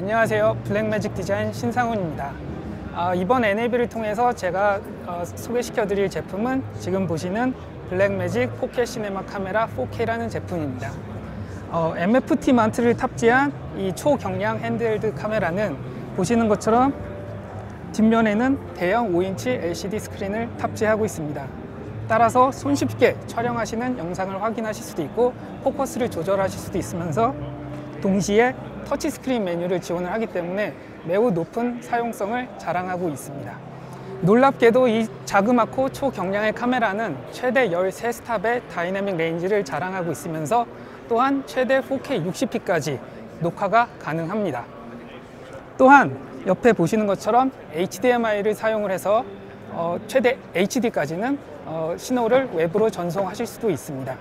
안녕하세요. 블랙매직 디자인 신상훈입니다. 아, 이번 NAB를 통해서 제가 어, 소개시켜 드릴 제품은 지금 보시는 블랙매직 4K 시네마 카메라 4K라는 제품입니다. 어, MFT 마운트를 탑재한 이 초경량 핸드헬드 카메라는 보시는 것처럼 뒷면에는 대형 5인치 LCD 스크린을 탑재하고 있습니다. 따라서 손쉽게 촬영하시는 영상을 확인하실 수도 있고 포커스를 조절하실 수도 있으면서 동시에 터치스크린 메뉴를 지원을 하기 때문에 매우 높은 사용성을 자랑하고 있습니다. 놀랍게도 이 자그맣고 초경량의 카메라는 최대 13스탑의 다이내믹 레인지를 자랑하고 있으면서 또한 최대 4K 60p까지 녹화가 가능합니다. 또한 옆에 보시는 것처럼 HDMI를 사용을 해서 어, 최대 HD까지는 어, 신호를 외부로 전송하실 수도 있습니다.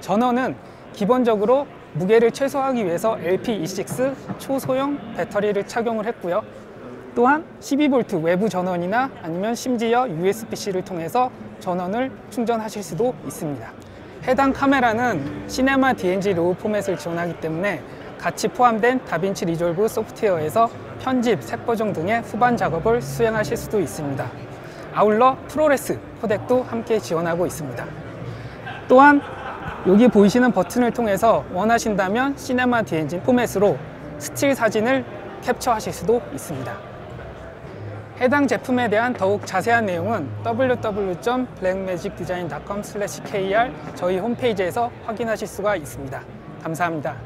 전원은 기본적으로 무게를 최소화하기 위해서 LP26 초소형 배터리를 착용을 했고요. 또한 12V 외부 전원이나 아니면 심지어 USB-C를 통해서 전원을 충전하실 수도 있습니다. 해당 카메라는 시네마 DNG 로우 포맷을 지원하기 때문에 같이 포함된 다빈치 리졸브 소프트웨어에서 편집, 색 보정 등의 후반 작업을 수행하실 수도 있습니다. 아울러 프로레스 코덱도 함께 지원하고 있습니다. 또한 여기 보이시는 버튼을 통해서 원하신다면 시네마 DNG 포맷으로 스틸 사진을 캡처하실 수도 있습니다. 해당 제품에 대한 더욱 자세한 내용은 www.blackmagicdesign.com/kr 저희 홈페이지에서 확인하실 수가 있습니다. 감사합니다.